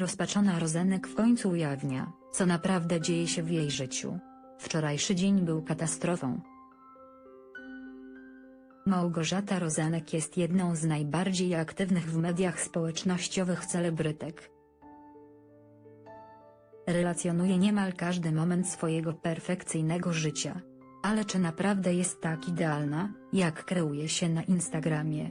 Zrozpaczona Rozenek w końcu ujawnia, co naprawdę dzieje się w jej życiu. Wczorajszy dzień był katastrofą. Małgorzata Rozenek jest jedną z najbardziej aktywnych w mediach społecznościowych celebrytek. Relacjonuje niemal każdy moment swojego perfekcyjnego życia. Ale czy naprawdę jest tak idealna, jak kreuje się na Instagramie?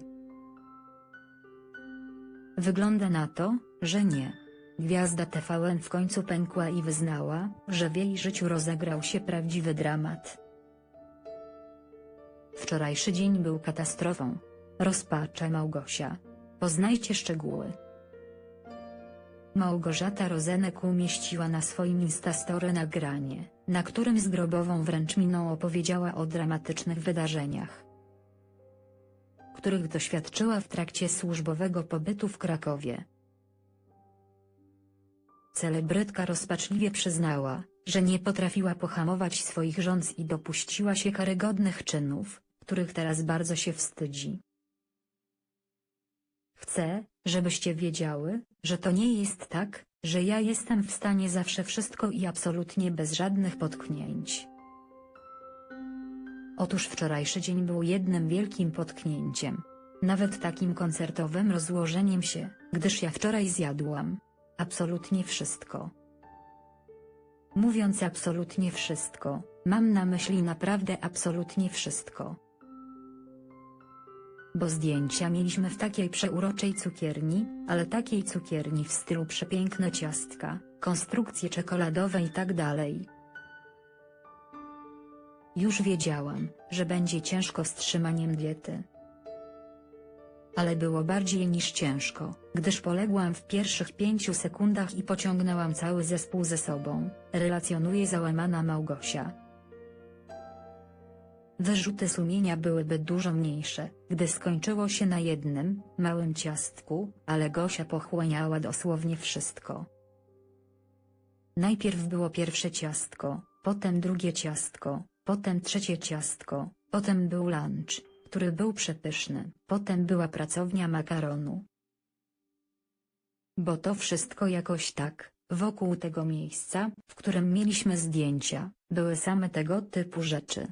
Wygląda na to, że nie. Gwiazda TVN w końcu pękła i wyznała, że w jej życiu rozegrał się prawdziwy dramat. Wczorajszy dzień był katastrofą. Rozpacze Małgosia. Poznajcie szczegóły. Małgorzata Rozenek umieściła na swoim Instastory nagranie, na którym z grobową wręcz miną opowiedziała o dramatycznych wydarzeniach, których doświadczyła w trakcie służbowego pobytu w Krakowie. Celebrytka rozpaczliwie przyznała, że nie potrafiła pohamować swoich żądz i dopuściła się karygodnych czynów, których teraz bardzo się wstydzi. Chcę, żebyście wiedziały, że to nie jest tak, że ja jestem w stanie zawsze wszystko i absolutnie bez żadnych potknięć. Otóż wczorajszy dzień był jednym wielkim potknięciem. Nawet takim koncertowym rozłożeniem się, gdyż ja wczoraj zjadłam. Absolutnie wszystko. Mówiąc absolutnie wszystko, mam na myśli naprawdę absolutnie wszystko bo zdjęcia mieliśmy w takiej przeuroczej cukierni, ale takiej cukierni w stylu przepiękne ciastka, konstrukcje czekoladowe i tak dalej. Już wiedziałam, że będzie ciężko z trzymaniem diety. Ale było bardziej niż ciężko, gdyż poległam w pierwszych pięciu sekundach i pociągnęłam cały zespół ze sobą, relacjonuje załamana Małgosia. Wyrzuty sumienia byłyby dużo mniejsze, gdy skończyło się na jednym, małym ciastku, ale Gosia pochłaniała dosłownie wszystko. Najpierw było pierwsze ciastko, potem drugie ciastko, potem trzecie ciastko, potem był lunch, który był przepyszny, potem była pracownia makaronu. Bo to wszystko jakoś tak, wokół tego miejsca, w którym mieliśmy zdjęcia, były same tego typu rzeczy.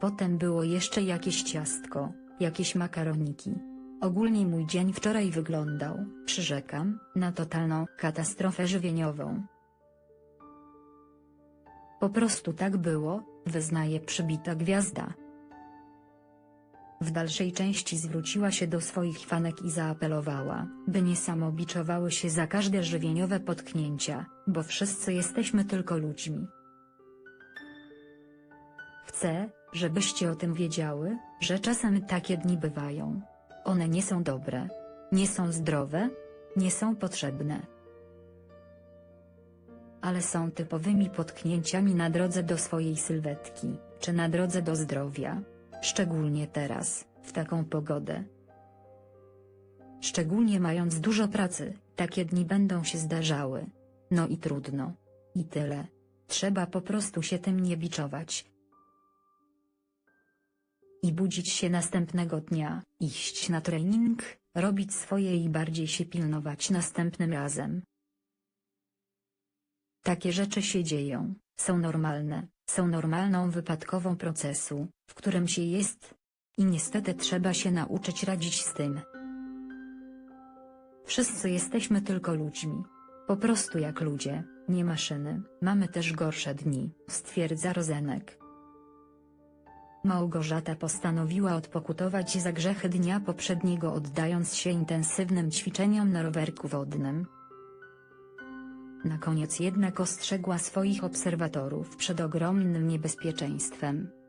Potem było jeszcze jakieś ciastko, jakieś makaroniki. Ogólnie mój dzień wczoraj wyglądał, przyrzekam, na totalną katastrofę żywieniową. Po prostu tak było, wyznaje przybita gwiazda. W dalszej części zwróciła się do swoich fanek i zaapelowała, by nie samobiczowały się za każde żywieniowe potknięcia, bo wszyscy jesteśmy tylko ludźmi. Chcę, żebyście o tym wiedziały, że czasem takie dni bywają. One nie są dobre. Nie są zdrowe. Nie są potrzebne. Ale są typowymi potknięciami na drodze do swojej sylwetki, czy na drodze do zdrowia. Szczególnie teraz, w taką pogodę. Szczególnie mając dużo pracy, takie dni będą się zdarzały. No i trudno. I tyle. Trzeba po prostu się tym nie biczować, i budzić się następnego dnia, iść na trening, robić swoje i bardziej się pilnować następnym razem. Takie rzeczy się dzieją, są normalne, są normalną wypadkową procesu, w którym się jest. I niestety trzeba się nauczyć radzić z tym. Wszyscy jesteśmy tylko ludźmi. Po prostu jak ludzie, nie maszyny. Mamy też gorsze dni, stwierdza Rozenek. Małgorzata postanowiła odpokutować za grzechy dnia poprzedniego oddając się intensywnym ćwiczeniom na rowerku wodnym. Na koniec jednak ostrzegła swoich obserwatorów przed ogromnym niebezpieczeństwem.